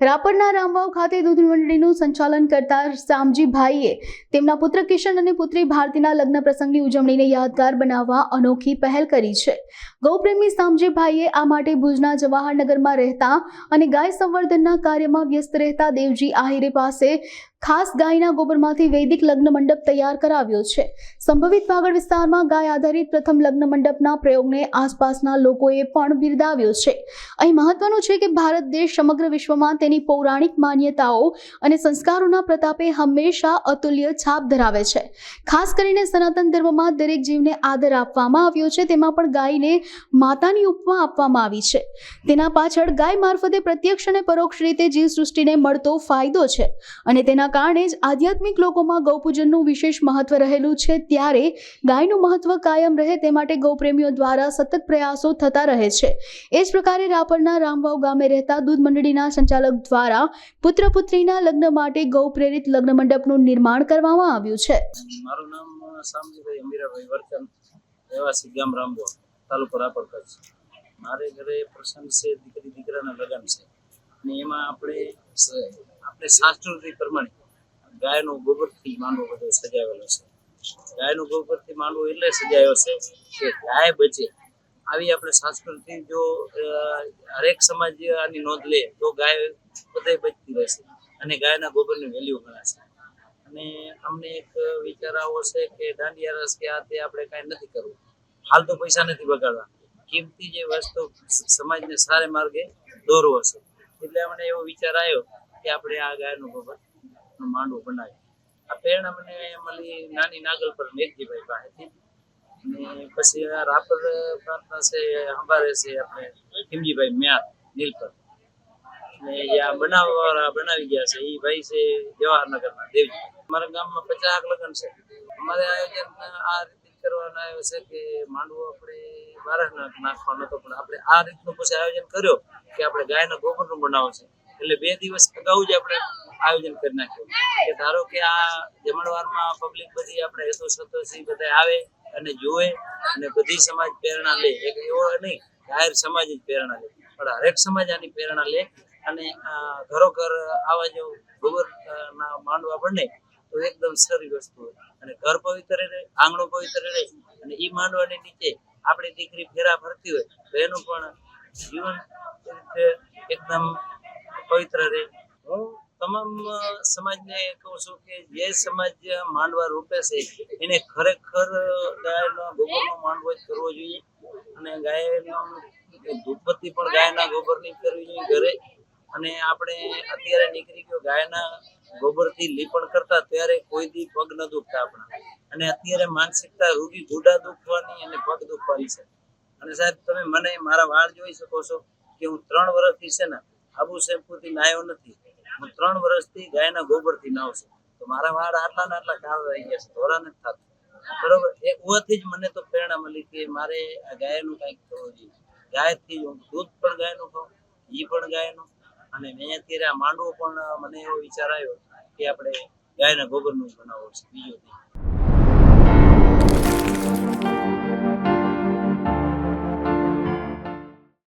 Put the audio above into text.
રાપરના રામવાવ ખાતે દૂધ મંડળીનું સંચાલન કરતા શામજીભાઈએ તેમના પુત્ર કિશન અને પુત્રી ભારતીના લગ્ન પ્રસંગની ઉજવણીને યાદગાર બનાવવા અનોખી પહેલ કરી છે. ગૌપ્રેમી શામજીભાઈએ આ માટે ભુજના જવાહરનગરમાં રહેતા અને ગાય સંવર્ધનના કાર્યમાં વ્યસ્ત રહેતા દેવજી આહિરે પાસે ખાસ ગાયના ગોબરમાંથી વૈદિક લગ્ન મંડપ તૈયાર કરાવ્યો છે. સંભવિત વાગડ વિસ્તારમાં ગાય આધારિત પ્રથમ લગ્ન મંડપના પ્રયોગને આસપાસના લોકોએ પણ બિરદાવ્યો છે. અહીં મહત્વનું છે કે ભારત દેશ સમગ્ર વિશ્વમાં તેની પૌરાણિક માન્યતાઓ અને સંસ્કારોના પ્રતાપે હંમેશા અતુલ્ય છાપ ધરાવે છે. ખાસ કરીને સનાતન ધર્મમાં દરેક જીવને આદર આપવામાં આવ્યો છે, તેમાં પણ ગાયને માતાની ઉપમા આપવામાં આવી છે. તેના પાછળ ગાય મારફતે પ્રત્યક્ષ અને પરોક્ષ રીતે જીવસૃષ્ટિને મળતો ફાયદો છે અને તેના કારણે જ આધ્યાત્મિક લોકોમાં ગૌપૂજનનું વિશેષ મહત્વ રહેલું છે ત્યારે ગાયનું મહત્વ કાયમ રહે તે માટે ગૌપ્રેમીઓ દ્વારા સતત પ્રયાસો થતા રહે છે. એ જ પ્રકારે રાપરના રામવાવ ગામે રહેતા દૂધ મંડળીના સંચાલક દ્વારા પુત્ર પુત્રીના લગ્ન માટે ગૌ પ્રેરિત લગ્ન મંડપનું નિર્માણ કરવામાં આવ્યું છે. મારું નામ શામજીભાઈ અમીરાભાઈ વર્તન, રહેવાસી ગામ રામબો તાલુકો રાપર કચ્છ. મારે ઘરે પ્રસંગ છે, દીકરી દીકરાના લગ્ન છે. અને એમાં આપણે આપણે શાસ્ત્રોથી પ્રમાણે ગાયનો ગોબરથી માંડવો બધો સજાવેલો છે. ગાયનો ગોબરથી માંડવો એટલે સજાયો છે કે ગાય બચે. આવી આપણે સંસ્કૃતિ જો હરેક સમાજ આની નોંધ લે તો ગાય બધે બચતી રહેશે અને ગાયના ગોબરની વેલ્યુ ગણાશે અને અમને એક વિચાર આવો છે કે દાંડિયા રસ કે આ તે આપણે કાંઈ નથી કરવું. હાલ પૈસા નથી બગાડવા. કિંમતી જે વસ્તુ સમાજને સારે માર્ગે દોરવો છે. એટલે અમને એવો વિચાર આવ્યો કે આપણે આ ગાયનું ગોબર માંડવું બનાવીએ આ પ્રેરણા મને મળી નાની નાગલ પર મેઘજીભાઈ પાસેથી. અને પછી રાપર પ્રાંતના છે સંભાળે છે આપણે ખીમજીભાઈ મ્યાર નીલપર ને આ બનાવવાવાળા બનાવી ગયા છે એ ભાઈ છે જવાહરનગરના દેવજી. અમારા ગામમાં પચાસ લગ્ન છે. અમારે આયોજન આ રીતે કરવાનો આવ્યો છે કે માંડવો આપણે બાર નાખવાનો હતો, પણ આપણે આ રીતનું પછી આયોજન કર્યો કે આપણે ગાયના ગોબરનું બનાવો છે. એટલે બે દિવસ અગાઉ જ આપણે આયોજન કરી નાખ્યું. કે ધારો કે આ જમણવારમાં પબ્લિક બધી આપણે હેતુ સતોષી બધા આવે અને જુએ અને બધી સમાજ પ્રેરણા લે. એક એવો નહીં, જાહેર સમાજ જ પ્રેરણા લે. પણ હરેક સમાજ આની પ્રેરણા લે અને ઘરો ઘરોઘર આવા જો ગોબર ના માંડવા બને તો એકદમ સારી વસ્તુ હોય. અને ઘર પવિત્ર રહે, આંગણો પવિત્ર રહે અને એ માંડવાની નીચે આપણી દીકરી ફેરા ફરતી હોય તો એનું પણ જીવન એકદમ પવિત્ર રહે. હું તમામ સમાજને કહું છું કે જે સમાજ માંડવા રોપે છે, એને ખરેખર ગાયનો ગોબરનો માંડવો જ કરવો જોઈએ. અને ગાયનો ધૂપબત્તી પણ ગાયના ગોબરની કરવી જોઈએ ઘરે. અને આપણે અત્યારે નીકળી ગયો ગાયના ગોબરથી લીપણ કરતા ત્યારે કોઈ દી પગ ન દુખતા આપણા. અને અત્યારે માનસિકતા રૂગી ગુડા દુખવાની અને પગ દુખવાની છે. અને સાહેબ, તમે મને મારા વાળ જોઈ શકો છો કે હું ત્રણ વર્ષથી છે ને આબુ શેમ્પુથી નાયો નથી. હું ત્રણ વર્ષથી ગાયના ગોબરથી નાવ છું. તો મારા વાળ આટલા ને આટલા કાળ રહી ગયા છે. ધોરા નથી થતું. બરોબર? એ ઉવાથી જ મને તો પ્રેરણા મળી કે મારે આ ગાયનું કંઈક કરવું જોઈએ. ગાયથી હું દૂધ પણ ગાયનું ખાઉં, ઘી પણ ગાયનું અને મેં અત્યારે આ માંડવો પણ મને એવો વિચાર આવ્યો કે આપણે ગાયના ગોબરનું બનાવવું છે બીજું